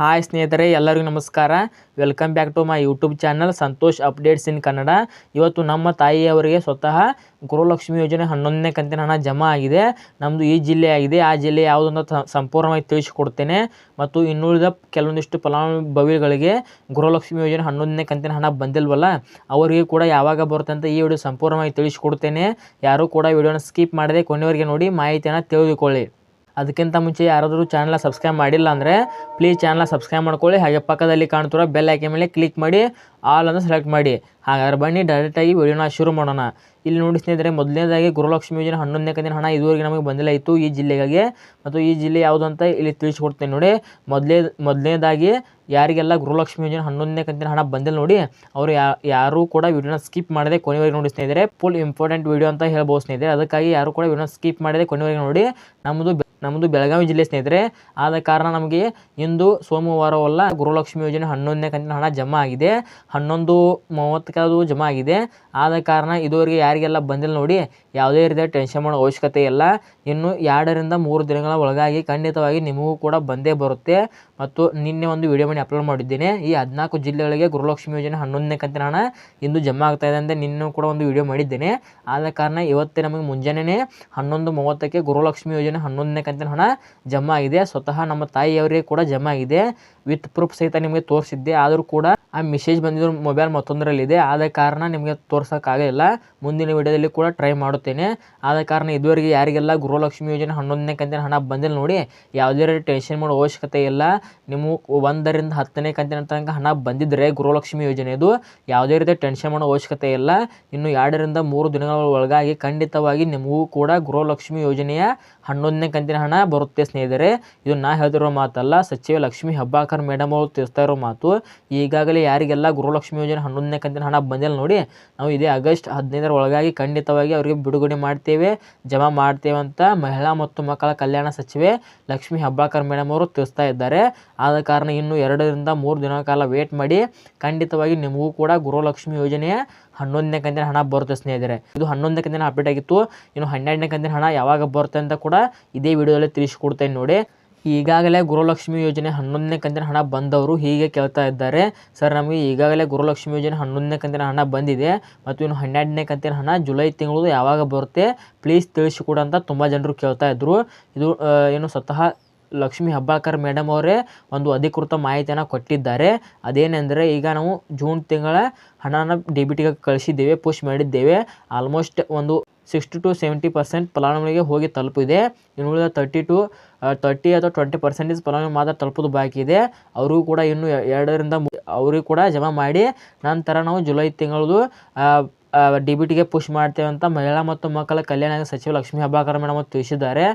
Hi ಸ್ನೇಹಿತರೆ, ಎಲ್ಲರಿಗೂ ನಮಸ್ಕಾರ. Welcome back to my YouTube channel Santosh updates in Kannada ಇವತ್ತು ನಮ್ಮ ತಾಯಿಯವರಿಗೆ ಸ್ವತಃ ಗೃಹಲಕ್ಷ್ಮಿ ಯೋಜನೆ ಹನ್ನೊಂದನೇ ಕಂತಿನ ಹಣ ಜಮಾ ಆಗಿದೆ. ನಮ್ಮದು ಈ ಜಿಲ್ಲೆ ಆಗಿದೆ. ಆ ಜಿಲ್ಲೆ ಯಾವುದು ಅಂತ ಸಂಪೂರ್ಣವಾಗಿ ತಿಳಿಸಿಕೊಡ್ತೇನೆ. ಮತ್ತು ಇನ್ನುಳಿದ ಕೆಲವೊಂದಿಷ್ಟು ಫಲಾನುಭವಿಗಳಿಗೆ ಗುರುಲಕ್ಷ್ಮಿ ಯೋಜನೆ ಹನ್ನೊಂದನೇ ಕಂತಿನ ಹಣ ಬಂದಿಲ್ವಲ್ಲ, ಅವರಿಗೆ ಕೂಡ ಯಾವಾಗ ಬರುತ್ತೆ ಅಂತ ಈ ವಿಡಿಯೋ ಸಂಪೂರ್ಣವಾಗಿ ತಿಳಿಸಿಕೊಡ್ತೇನೆ. ಯಾರೂ ಕೂಡ ವಿಡಿಯೋನ ಸ್ಕಿಪ್ ಮಾಡದೆ ಕೊನೆಯವರಿಗೆ ನೋಡಿ, ಮಾಹಿತಿಯನ್ನು ತಿಳಿದುಕೊಳ್ಳಿ. ಅದಕ್ಕಿಂತ ಮುಂಚೆ ಯಾರಾದರೂ ಚಾನಲ್ ಸಬ್ಸ್ಕ್ರೈಬ್ ಮಾಡಿಲ್ಲ ಅಂದರೆ ಪ್ಲೀಸ್ ಚಾನಲ್ ಸಬ್ಸ್ಕ್ರೈಬ್ ಮಾಡ್ಕೊಳ್ಳಿ. ಹಾಗೆ ಪಕ್ಕದಲ್ಲಿ ಕಾಣ್ತಿರೋ ಬೆಲ್ ಐಕೆ ಮೇಲೆ ಕ್ಲಿಕ್ ಮಾಡಿ ಆಲ್ ಅಂತ ಸೆಲೆಕ್ಟ್ ಮಾಡಿ. ಹಾಗಾದ್ರೆ ಬನ್ನಿ ಡೈರೆಕ್ಟಾಗಿ ವಿಡಿಯೋನ ಶುರು ಮಾಡೋಣ. ಇಲ್ಲಿ ನೋಡಿ ಸ್ನೇಹಿತರೆ, ಮೊದಲನೇದಾಗಿ ಗುರುಲಕ್ಷ್ಮಿ ಯೋಜನೆ ಹನ್ನೊಂದನೇ ಕಂತಿನ ಹಣ ಇದುವರೆಗೆ ನಮಗೆ ಬಂದಿಲ್ಲ. ಇತ್ತು ಈ ಜಿಲ್ಲೆಗಾಗಿ. ಮತ್ತು ಈ ಜಿಲ್ಲೆ ಯಾವುದು ಅಂತ ಇಲ್ಲಿ ತಿಳಿಸ್ಕೊಡ್ತೇನೆ ನೋಡಿ. ಮೊದಲೇ, ಮೊದಲನೇದಾಗಿ ಯಾರಿಗೆಲ್ಲ ಗೃಹಲಕ್ಷ್ಮಿ ಯೋಜನೆ ಹನ್ನೊಂದನೇ ಕಂತಿನ ಹಣ ಬಂದಿಲ್ಲ ನೋಡಿ, ಅವರು ಯಾರೂ ಕೂಡ ವಿಡಿಯೋನ ಸ್ಕಿಪ್ ಮಾಡದೆ ಕೊನೆವರೆಗೆ ನೋಡಿ ಸ್ನೇಹಿತರೆ. ಫುಲ್ ಇಂಪಾರ್ಟೆಂಟ್ ವಿಡಿಯೋ ಅಂತ ಹೇಳ್ಬೋದು ಸ್ನೇಹಿತರೆ. ಅದಕ್ಕಾಗಿ ಯಾರು ಕೂಡ ವಿಡಿಯೋನ ಸ್ಕಿಪ್ ಮಾಡದೆ ಕೊನೆವರೆಗೆ ನೋಡಿ. ನಮ್ಮದು ನಮ್ಮದು ಬೆಳಗಾವಿ ಜಿಲ್ಲೆ ಸ್ನೇಹಿತರೆ. ಆದ ಕಾರಣ ನಮಗೆ ಇಂದು ಸೋಮವಾರವಲ್ಲ ಗುರುಲಕ್ಷ್ಮಿ ಯೋಜನೆ ಹನ್ನೊಂದನೇ ಕಂತಿನ ಹಣ ಜಮಾ ಆಗಿದೆ. ಹನ್ನೊಂದು ಮೂವತ್ತಕ್ಕದು ಜಮಾ ಆಗಿದೆ. ಆದ ಕಾರಣ ಇದುವರೆಗೆ ಯಾರಿಗೆಲ್ಲ ಬಂದಿಲ್ಲ ನೋಡಿ, ಯಾವುದೇ ರೀತಿಯ ಟೆನ್ಷನ್ ಮಾಡೋ ಅವಶ್ಯಕತೆ ಇಲ್ಲ. ಇನ್ನು ಎರಡರಿಂದ ಮೂರು ದಿನಗಳ ಒಳಗಾಗಿ ಖಂಡಿತವಾಗಿ ನಿಮಗೂ ಕೂಡ ಬಂದೇ ಬರುತ್ತೆ. ಮತ್ತು ನಿನ್ನೆ ಒಂದು ವಿಡಿಯೋ ಮಾಡಿ ಅಪ್ಲೋಡ್ ಮಾಡಿದ್ದೇನೆ. ಈ ಹದಿನಾಲ್ಕು ಜಿಲ್ಲೆಗಳಿಗೆ ಗುರುಲಕ್ಷ್ಮಿ ಯೋಜನೆ ಹನ್ನೊಂದನೇ ಕಂತಿನ ಹಣ ಇಂದು ಜಮಾ ಆಗ್ತಾ ಇದೆ ಅಂತ ನಿನ್ನೆ ಕೂಡ ಒಂದು ವಿಡಿಯೋ ಮಾಡಿದ್ದೇನೆ. ಆದ ಕಾರಣ ಇವತ್ತೇ ನಮಗೆ ಮುಂಜಾನೆ ಹನ್ನೊಂದು ಮೂವತ್ತಕ್ಕೆ ಗುರುಲಕ್ಷ್ಮಿ ಯೋಜನೆ ಹನ್ನೊಂದನೇ ಕಂತಿನ ಹಣ ಜಮಾ ಆಗಿದೆ ಸ್ವತಃ ನಮ್ಮ ತಾಯಿಯವರಿಗೆ ಕೂಡ ಜಮಾ ಆಗಿದೆ ವಿತ್ ಪ್ರೂಫ್ ಸಹಿತ ನಿಮಗೆ ತೋರಿಸಿದ್ದೆ. ಆದರೂ ಕೂಡ ಆ ಮೆಸೇಜ್ ಬಂದಿರೋ ಮೊಬೈಲ್ ಮತ್ತೊಂದರಲ್ಲಿದೆ ಆದ ಕಾರಣ ನಿಮಗೆ ತೋರ್ಸೋಕ್ಕಾಗಲಿಲ್ಲ. ಮುಂದಿನ ವಿಡಿಯೋದಲ್ಲಿ ಕೂಡ ಟ್ರೈ ಮಾಡುತ್ತೇನೆ. ಆದ ಕಾರಣ ಇದುವರೆಗೆ ಯಾರಿಗೆಲ್ಲ ಗೃಹಲಕ್ಷ್ಮಿ ಯೋಜನೆ ಹನ್ನೊಂದನೇ ಕಂತಿನ ಹಣ ಬಂದಿಲ್ಲ ನೋಡಿ, ಯಾವುದೇ ರೀತಿ ಟೆನ್ಷನ್ ಮಾಡೋ ಅವಶ್ಯಕತೆ ಇಲ್ಲ. ನಿಮ್ಮ ಒಂದರಿಂದ ಹತ್ತನೇ ಕಂತಿನ ತನಕ ಹಣ ಬಂದಿದ್ದರೆ ಗೃಹಲಕ್ಷ್ಮಿ ಯೋಜನೆದು ಯಾವುದೇ ರೀತಿ ಟೆನ್ಷನ್ ಮಾಡೋ ಅವಶ್ಯಕತೆ ಇಲ್ಲ. ಇನ್ನು ಎರಡರಿಂದ ಮೂರು ದಿನಗಳ ಒಳಗಾಗಿ ಖಂಡಿತವಾಗಿ ನಿಮಗೂ ಕೂಡ ಗೃಹಲಕ್ಷ್ಮಿ ಯೋಜನೆಯ ಹನ್ನೊಂದನೇ ಕಂತಿನ ಹಣ ಬರುತ್ತೆ ಸ್ನೇಹಿತರೆ. ಇದು ನಾ ಹೇಳ್ತಿರೋ ಮಾತಲ್ಲ, ಸಚಿವ ಲಕ್ಷ್ಮಿ ಹಬ್ಬಾಕರ್ ಮೇಡಮ್ ಅವರು ತಿಳಿಸ್ತಾ ಇರೋ ಮಾತು. ಈಗಾಗಲೇ ಯಾರಿಗೆಲ್ಲ ಗೃಹಲಕ್ಷ್ಮಿ ಯೋಜನೆ ಹನ್ನೊಂದನೇ ಕಂತಿನ ಹಣ ಬಂದಿಲ್ಲ ನೋಡಿ, ನಾವು ಇದೇ ಆಗಸ್ಟ್ ಹದಿನೈದರ ಒಳಗಾಗಿ ಖಂಡಿತವಾಗಿ ಅವರಿಗೆ ಬಿಡುಗಡೆ ಮಾಡ್ತೇವೆ, ಜಮಾ ಮಾಡ್ತೇವೆ ಅಂತ ಮಹಿಳಾ ಮತ್ತು ಮಕ್ಕಳ ಕಲ್ಯಾಣ ಸಚಿವೆ ಲಕ್ಷ್ಮಿ ಹಬ್ಬಾಕರ್ ಮೇಡಮ್ ಅವರು ತಿಳಿಸ್ತಾ ಇದ್ದಾರೆ. ಆದ ಕಾರಣ ಇನ್ನು ಎರಡರಿಂದ ಮೂರು ದಿನ ಕಾಲ ವೇಟ್ ಮಾಡಿ, ಖಂಡಿತವಾಗಿ ನಿಮಗೂ ಕೂಡ ಗೃಹಲಕ್ಷ್ಮಿ ಯೋಜನೆಯ ಹನ್ನೊಂದನೇ ಕಂತಿನ ಹಣ ಬರುತ್ತೆ ಸ್ನೇಹಿತರೆ. ಇದು ಹನ್ನೊಂದನೇ ಕಂತಿನ ಅಪ್ಡೇಟ್ ಆಗಿತ್ತು. ಇನ್ನು ಹನ್ನೆರಡನೇ ಕಂತಿನ ಹಣ ಯಾವಾಗ ಬರುತ್ತೆ ಅಂತ ಕೂಡ ಇದೇ ವಿಡಿಯೋದಲ್ಲಿ ತಿಳಿಸ್ಕೊಡ್ತೇನೆ ನೋಡಿ. ಈಗಾಗಲೇ ಗುರುಲಕ್ಷ್ಮಿ ಯೋಜನೆ ಹನ್ನೊಂದನೇ ಕಂತಿನ ಹಣ ಬಂದವರು ಹೀಗೆ ಕೇಳ್ತಾ ಇದ್ದಾರೆ. ಸರ್, ನಮಗೆ ಈಗಾಗಲೇ ಗುರುಲಕ್ಷ್ಮಿ ಯೋಜನೆ ಹನ್ನೊಂದನೇ ಕಂತಿನ ಹಣ ಬಂದಿದೆ ಮತ್ತು ಇನ್ನು ಹನ್ನೆರಡನೇ ಕಂತಿನ ಹಣ ಜುಲೈ ತಿಂಗಳು ಯಾವಾಗ ಬರುತ್ತೆ ಪ್ಲೀಸ್ ತಿಳಿಸಿಕೊಡು ಅಂತ ತುಂಬ ಜನರು ಕೇಳ್ತಾ ಇದ್ದರು ಇದು ಏನು ಸ್ವತಃ ಲಕ್ಷ್ಮಿ ಹಬ್ಬಾಳ್ಕರ್ ಮೇಡಮ್ ಅವರೇ ಒಂದು ಅಧಿಕೃತ ಮಾಹಿತಿಯನ್ನು ಕೊಟ್ಟಿದ್ದಾರೆ. ಅದೇನೆಂದರೆ ಈಗ ನಾವು ಜೂನ್ ತಿಂಗಳ ಹಣನ ಡೆಬಿಟಿಗೆ ಕಳಿಸಿದ್ದೇವೆ ಪುಷ್ ಮಾಡಿದ್ದೇವೆ. ಆಲ್ಮೋಸ್ಟ್ ಒಂದು ಸಿಕ್ಸ್ಟಿ ಟು ಸೆವೆಂಟಿ ಪರ್ಸೆಂಟ್ ಫಲಾನುಭವಿಗೆ ಹೋಗಿ ತಲುಪಿದೆ. ಇನ್ನು ಉಳಿದ ತರ್ಟಿ ಟು ತರ್ಟಿ ಅಥವಾ ಟ್ವೆಂಟಿ ಪರ್ಸೆಂಟೇಜ್ ಫಲಾನುಭವಿ ಮಾತ್ರ ತಲುಪೋದು ಬಾಕಿ ಇದೆ. ಅವರಿಗೂ ಕೂಡ ಇನ್ನು ಎರಡರಿಂದ ಅವ್ರಿಗೂ ಕೂಡ ಜಮಾ ಮಾಡಿ. ನಂತರ ನಾವು ಜುಲೈ ತಿಂಗಳದು ಡಿ ಬಿ ಟಿಗೆ ಪುಷ್ ಮಾಡ್ತೇವೆ ಅಂತ ಮಹಿಳಾ ಮತ್ತು ಮಕ್ಕಳ ಕಲ್ಯಾಣ ಸಚಿವ ಲಕ್ಷ್ಮೀ ಹೆಬ್ಬಾಳ್ಕರ್ ಮೇಡಮ್ ಅವರು ತಿಳಿಸಿದ್ದಾರೆ.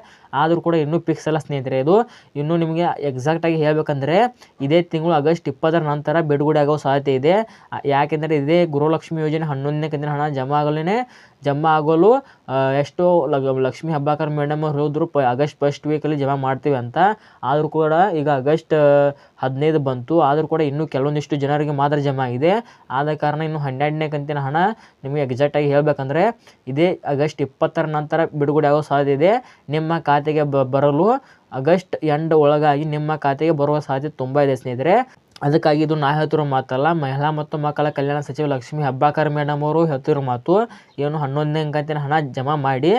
ಆದರೂ ಕೂಡ ಇನ್ನೂ ಫಿಕ್ಸ್ ಅಲ್ಲ ಸ್ನೇಹಿತರೆ ಇದು. ಇನ್ನೂ ನಿಮಗೆ ಎಕ್ಸಾಕ್ಟಾಗಿ ಹೇಳಬೇಕಂದ್ರೆ ಇದೇ ತಿಂಗಳು ಆಗಸ್ಟ್ ಇಪ್ಪತ್ತರ ನಂತರ ಬಿಡುಗಡೆ ಆಗೋ ಸಾಧ್ಯತೆ ಇದೆ. ಯಾಕೆಂದರೆ ಇದೇ ಗೃಹಲಕ್ಷ್ಮಿ ಯೋಜನೆ ಹನ್ನೊಂದನೇ ಕಂತಿನ ಹಣ ಜಮಾ ಆಗಲೇ ಜಮಾ ಆಗಲು ಎಷ್ಟೋ ಲಕ್ಷ್ಮೀ ಹೆಬ್ಬಾಳ್ಕರ್ ಮೇಡಮ್ ಅವ್ರು ಹೇಳಿದ್ರು, ಪ, ಆಗಸ್ಟ್ ಫಸ್ಟ್ ವೀಕಲ್ಲಿ ಜಮಾ ಮಾಡ್ತೀವಿ ಅಂತ. ಆದರೂ ಕೂಡ ಈಗ ಆಗಸ್ಟ್ ಹದಿನೈದು ಬಂತು. ಆದರೂ ಕೂಡ ಇನ್ನೂ ಕೆಲವೊಂದಿಷ್ಟು ಜನರಿಗೆ ಮಾತ್ರ ಜಮಾ ಆಗಿದೆ ಆದ ಕಾರಣ ಇನ್ನು ಹನ್ನೆರಡನೇ ಕಂತಿನ ಹಣ ನಿಮಗೆ ಎಕ್ಸಾಕ್ಟಾಗಿ ಹೇಳಬೇಕಂದ್ರೆ ಇದೇ ಆಗಸ್ಟ್ ಇಪ್ಪತ್ತರ ನಂತರ ಬಿಡುಗಡೆ ಆಗೋ ಸಾಧ್ಯತೆ ಇದೆ. ನಿಮ್ಮ ಖಾತೆಗೆ ಬರಲು ಆಗಸ್ಟ್ ಎಂಡ್ ಒಳಗಾಗಿ ನಿಮ್ಮ ಖಾತೆಗೆ ಬರುವ ಸಾಧ್ಯತೆ ತುಂಬ ಇದೆ ಸ್ನೇಹಿತರೆ. ಅದಕ್ಕಾಗಿ ಇದು ನಾ ಹೇಳ್ತಿರೋ ಮಾತಲ್ಲ, ಮಹಿಳಾ ಮತ್ತು ಮಕ್ಕಳ ಕಲ್ಯಾಣ ಸಚಿವ ಲಕ್ಷ್ಮಿ ಹೆಬ್ಬಾಳ್ಕರ್ ಮೇಡಮ್ ಅವರು ಹೇಳ್ತಿರೋ ಮಾತು, ಏನು ಹನ್ನೊಂದನೇ ಕಂತಿನ ಹಣ ಜಮಾ ಮಾಡಿ,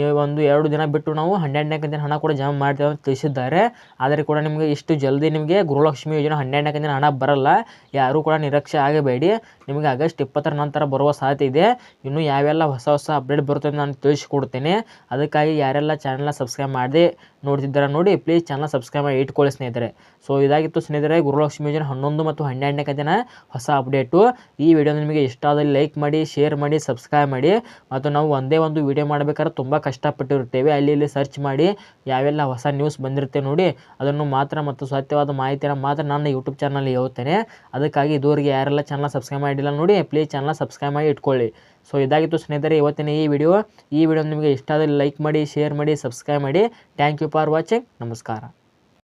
ಈ ಒಂದು ಎರಡು ದಿನ ಬಿಟ್ಟು ನಾವು ಹನ್ನೆರಡನೇ ಕಂತಿನ ಹಣ ಕೂಡ ಜಮಾ ಮಾಡ್ತೇವೆ ಅಂತ ತಿಳಿಸಿದ್ದಾರೆ. ಆದರೆ ಕೂಡ ನಿಮಗೆ ಇಷ್ಟು ಜಲ್ದಿ ನಿಮಗೆ ಗೃಹಲಕ್ಷ್ಮಿ ಯೋಜನೆ ಹನ್ನೆರಡನೇ ಕಂತಿನ ಹಣ ಬರಲ್ಲ. ಯಾರೂ ಕೂಡ ನಿರೀಕ್ಷೆ ಆಗಬೇಡಿ. ನಿಮಗೆ ಆಗಸ್ಟ್ ಇಪ್ಪತ್ತರ ನಂತರ ಬರುವ ಸಾಧ್ಯತೆ ಇದೆ. ಇನ್ನು ಯಾವೆಲ್ಲ ಹೊಸ ಹೊಸ ಅಪ್ಡೇಟ್ ಬರುತ್ತೆ ಅಂತ ನಾನು ತಿಳಿಸಿಕೊಡ್ತೇನೆ. ಅದಕ್ಕಾಗಿ ಯಾರೆಲ್ಲ ಚಾನಲ್ನ ಸಬ್ಸ್ಕ್ರೈಬ್ ಮಾಡದೆ ನೋಡ್ತಿದ್ದಾರೆ ನೋಡಿ ಪ್ಲೀಸ್ ಚಾನಲ್ ಸಬ್ಸ್ಕ್ರೈಬ್ ಮಾಡಿ ಇಟ್ಕೊಳ್ಳಿ ಸ್ನೇಹಿತರೆ. ಸೊ ಇದಾಗಿತ್ತು ಸ್ನೇಹಿತರೆ, ಗೃಹಲಕ್ಷ್ಮಿ ಯೋಜನೆ ಹನ್ನೊಂದು ಮತ್ತು ಹನ್ನೆರಡನೇ ಕಥೆನ ಹೊಸ ಅಪ್ಡೇಟು. ಈ ವಿಡಿಯೋ ನಿಮಗೆ ಇಷ್ಟ ಆದಲ್ಲಿ ಲೈಕ್ ಮಾಡಿ, ಶೇರ್ ಮಾಡಿ, ಸಬ್ಸ್ಕ್ರೈಬ್ ಮಾಡಿ. ಮತ್ತು ನಾವು ಒಂದೇ ಒಂದು ವಿಡಿಯೋ ಮಾಡಬೇಕಾದ್ರೆ ತುಂಬ ಕಷ್ಟಪಟ್ಟಿರುತ್ತೇವೆ. ಅಲ್ಲಿ ಇಲ್ಲಿ ಸರ್ಚ್ ಮಾಡಿ ಯಾವೆಲ್ಲ ಹೊಸ ನ್ಯೂಸ್ ಬಂದಿರುತ್ತೆ ನೋಡಿ, ಅದನ್ನು ಮಾತ್ರ ಮತ್ತು ಸತ್ಯವಾದ ಮಾಹಿತಿಯನ್ನು ಮಾತ್ರ ನನ್ನ ಯೂಟ್ಯೂಬ್ ಚಾನಲ್ ಹೇಳ್ತೇನೆ. ಅದಕ್ಕಾಗಿ ಇದುವರೆಗೆ ಯಾರೆಲ್ಲ ಚಾನಲ್ ಸಬ್ಸ್ಕ್ರೈಬ್ ಮಾಡಿಲ್ಲ ನೋಡಿ ಪ್ಲೀಸ್ ಚಾನಲ್ ಸಬ್ಸ್ಕ್ರೈಬ್ ಮಾಡಿ ಇಟ್ಕೊಳ್ಳಿ. ಸೊ ಇದಾಗಿತ್ತು ಸ್ನೇಹಿತರೆ, ಇವತ್ತಿನ ಈ ವಿಡಿಯೋ. ಈ ವಿಡಿಯೋ ನಿಮಗೆ ಇಷ್ಟ ಆದಲ್ಲಿ ಲೈಕ್ ಮಾಡಿ, ಶೇರ್ ಮಾಡಿ, ಸಬ್ಸ್ಕ್ರೈಬ್ ಮಾಡಿ. ಥ್ಯಾಂಕ್ ಯು ಫಾರ್ ವಾಚಿಂಗ್ ನಮಸ್ಕಾರ.